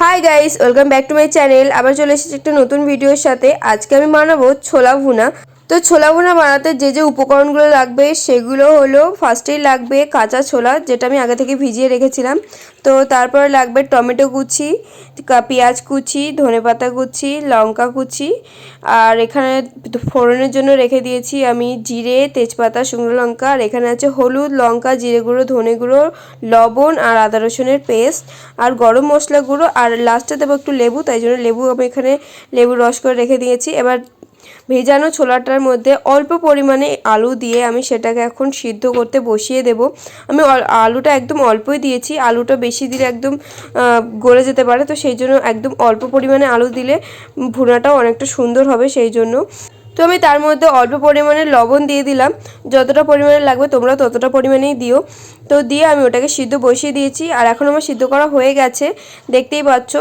Hi guys welcome back to my channel আবার চলে এসেছি একটা নতুন ভিডিওর সাথে। আজকে আমি বানাবো ছোলা ভুনা। তো ছোলা ভুনা বানাতে যে যে উপকরণগুলো লাগবে সেগুলো হলো ফার্স্টেই লাগবে কাঁচা ছোলা, যেটা আমি আগে থেকে ভিজিয়ে রেখেছিলাম। তো তারপরে লাগবে টমেটো কুচি পেঁয়াজ কুচি, ধনেপাতা কুচি, লঙ্কা কুচি। আর এখানে ফোড়নের জন্য রেখে দিয়েছি আমি জিরে, তেজপাতা, শুকনো লঙ্কা। আর এখানে আছে হলুদ, লঙ্কা, জিরে গুঁড়ো, ধনে গুঁড়ো, লবণ আর আদা রসুনের পেস্ট। আর গরম মশলা গুঁড়ো, আর লাস্টে দেবো একটু লেবু, তাই জন্য লেবু আমি এখানে লেবু রস করে রেখে দিয়েছি। এবার ভেজানো ছোলাটার মধ্যে অল্প পরিমাণে আলু দিয়ে আমি সেটাকে এখন সিদ্ধ করতে বসিয়ে দেব। আমি আলুটা একদম অল্পই দিয়েছি। আলুটা বেশি দিলে একদম গড়ে যেতে পারে। তো সেই জন্য একদম অল্প পরিমাণে আলু দিলে ভুনাটাও অনেকটা সুন্দর হবে সেই জন্য। তো আমি তার মধ্যে অল্প পরিমাণে লবণ দিয়ে দিলাম। যতটা পরিমাণে লাগবে তোমরা ততটা পরিমাণেই দিও। তো দিয়ে আমি ওটাকে সিদ্ধ বসিয়ে দিয়েছি। আর এখন আমার সিদ্ধ করা হয়ে গেছে, দেখতেই পাচ্ছ।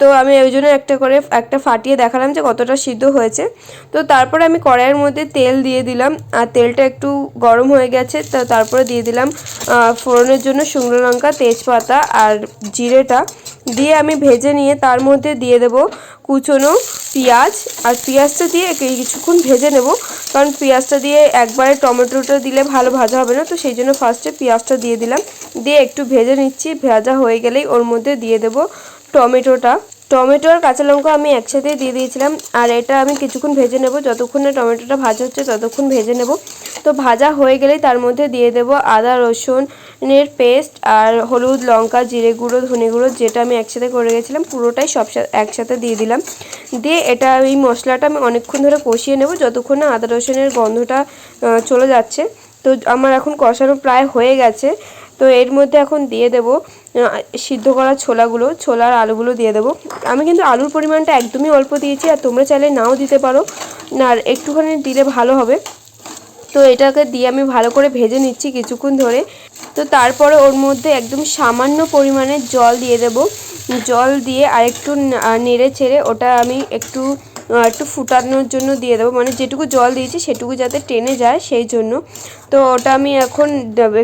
তো আমি ওই জন্য একটা করে, একটা ফাটিয়ে দেখালাম যে কতটা সিদ্ধ হয়েছে। তো তারপরে আমি কড়াইয়ের মধ্যে তেল দিয়ে দিলাম। আর তেলটা একটু গরম হয়ে গেছে, তো তারপরে দিয়ে দিলাম ফোড়নের জন্য শুকনো লঙ্কা, তেজপাতা আর জিরেটা। দিয়ে আমি ভেজে নিয়ে তার মধ্যে দিয়ে দেব কুচনো পেঁয়াজ। আর পেঁয়াজটা দিয়ে কিছুক্ষণ ভেজে নেব। কারণ পেঁয়াজটা দিয়ে একবারে টমেটোটা দিলে ভালো ভাজা হবে না, তো সেই জন্য ফার্স্টে পেঁয়াজটা দিয়ে দিলাম। দিয়ে একটু ভেজে নিচ্ছি, ভেজা হয়ে গেলেই ওর মধ্যে দিয়ে দেব টমেটোটা। টমেটো আর কাঁচা লঙ্কা আমি একসাথে দিয়ে দিয়েছিলাম। আর এটা আমি কিছুক্ষণ ভেজে নেব। যতক্ষণ না টমেটোটা ভাজা হচ্ছে, ততক্ষণ ভেজে নেব। তো ভাজা হয়ে গেলেই তার মধ্যে দিয়ে দেব আদা, রসুনের পেস্ট আর হলুদ লঙ্কা, জিরে গুঁড়ো, ধনে গুঁড়ো, যেটা আমি একসাথে করে গেছিলাম পুরোটাই সব একসাথে দিয়ে দিলাম। দিয়ে এটা এই মশলাটা আমি অনেকক্ষণ ধরে কষিয়ে নেব, যতক্ষণ না আদা, রসুনের গন্ধটা চলে যাচ্ছে। তো আমার এখন কষানো প্রায় হয়ে গেছে। তো এর মধ্যে এখন দিয়ে দেব সিদ্ধ করা ছোলাগুলো, ছোলার আলুগুলো দিয়ে দেবো। আমি কিন্তু আলুর পরিমাণটা একদমই অল্প দিয়েছি আর তোমরা চাইলে নাও দিতে পারো। আর একটুখানি দিলে ভালো হবে। তো এটাকে দিয়ে আমি ভালো করে ভেজে নিচ্ছি কিছুক্ষণ ধরে। তো তারপরে ওর মধ্যে একদম সামান্য পরিমাণে জল দিয়ে দেব। জল দিয়ে আরেকটু নেড়ে ছেড়ে ওটা আমি একটু একটু ফুটানোর জন্য দিয়ে দেবো। মানে যেটুকু জল দিয়েছি সেটুকু যাতে টেনে যায় সেই জন্য। তো ওটা আমি এখন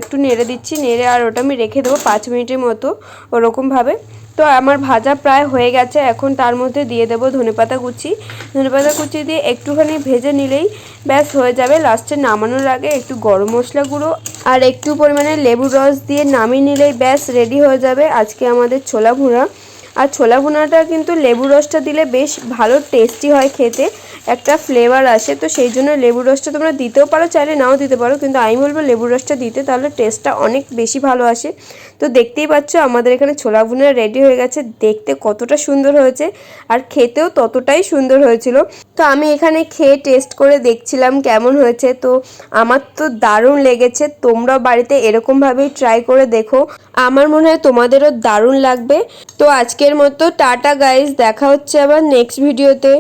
একটু নেড়ে দিচ্ছি, নেড়ে আর ওটা আমি রেখে দেবো পাঁচ মিনিটের মতো ওরকমভাবে। তো আমার ভাজা প্রায় হয়ে গেছে, এখন তার মধ্যে দিয়ে দেবো ধনেপাতা কুচি। ধনেপাতা কুচি দিয়ে একটুখানি ভেজে নিলেই ব্যাস হয়ে যাবে। লাস্টে নামানোর আগে একটু গরম মশলা গুঁড়ো আর একটু পরিমাণে লেবুর রস দিয়ে নামিয়ে নিলেই ব্যাস রেডি হয়ে যাবে আজকে আমাদের ছোলা ভুনা আর ছোলা ভুনাটা কিন্তু লেবু রসটা দিলে বেশ ভালো টেস্টি হয় খেতে, একটা ফ্লেভার আসে। তো সেই জন্য লেবুর রসটা তোমরা দিতেও পারো, চাইলে নাও দিতে পারো। কিন্তু আমি বলব লেবুর রসটা দিতে, তাহলে টেস্টটা অনেক বেশি ভালো আসে। তো দেখতেই পাচ্ছ, আমাদের এখানে ছোলা ভুনা রেডি হয়ে গেছে। দেখতে কতটা সুন্দর হয়েছে, আর খেতেও ততটাই সুন্দর হয়েছিল। তো আমি এখানে খেয়ে টেস্ট করে দেখছিলাম কেমন হয়েছে। তো আমার তো দারুণ লেগেছে তোমরা বাড়িতে এরকমভাবেই ট্রাই করে দেখো। আমার মনে হয় তোমাদেরও দারুণ লাগবে। তো আজকের মতো টাটা গাইজ দেখা হচ্ছে আবার নেক্সট ভিডিওতে